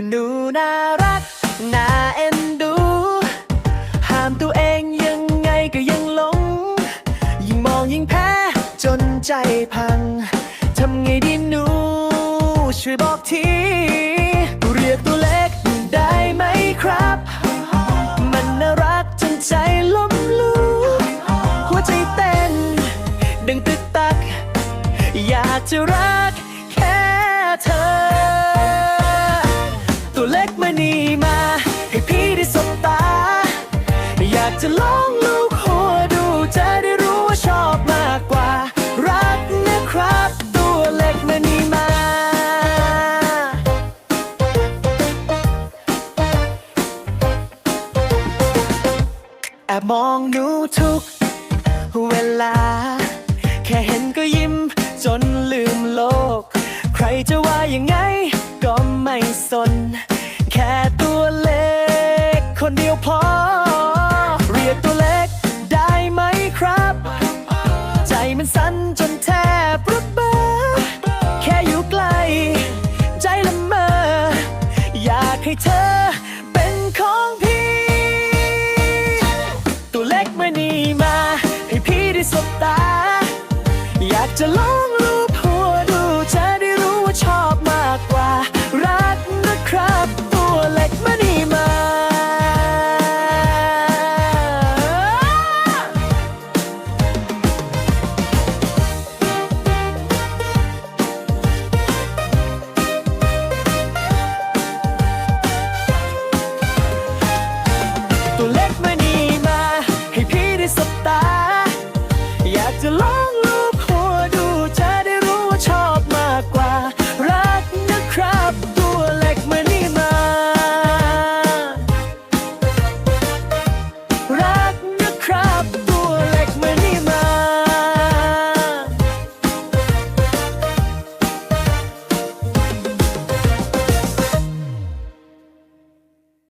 ก็หนูน่ารัก น่าเอ็นดู ห้ามตัวเองยังไงก็ยังหลง ยิ่งมองยิ่งแพ้ จนใจพัง ทำไงดีหนู ช่วยบอกที เรียกตัวเล็กได้ไหมครับ มันน่ารักจนใจล้มลุกหัวใจเต้น ดึงตึกตัก อยากจะรักากจะลองลูกหัวดูจะได้รู้ว่าชอบมากกว่า รักนะครับ ตัวเล็กมานี่มา แอบมองหนูทุกเวลา แค่เห็นก็ยิ้มจนลืมโลก ใครจะว่ายังไงก็ไม่สน แค่ตัวเล็กคนเดียวพอ ให้เธอเป็นของพี่ ตัวเล็กเมื่อนี่มา ให้พี่ได้สบตา อยากจะลอง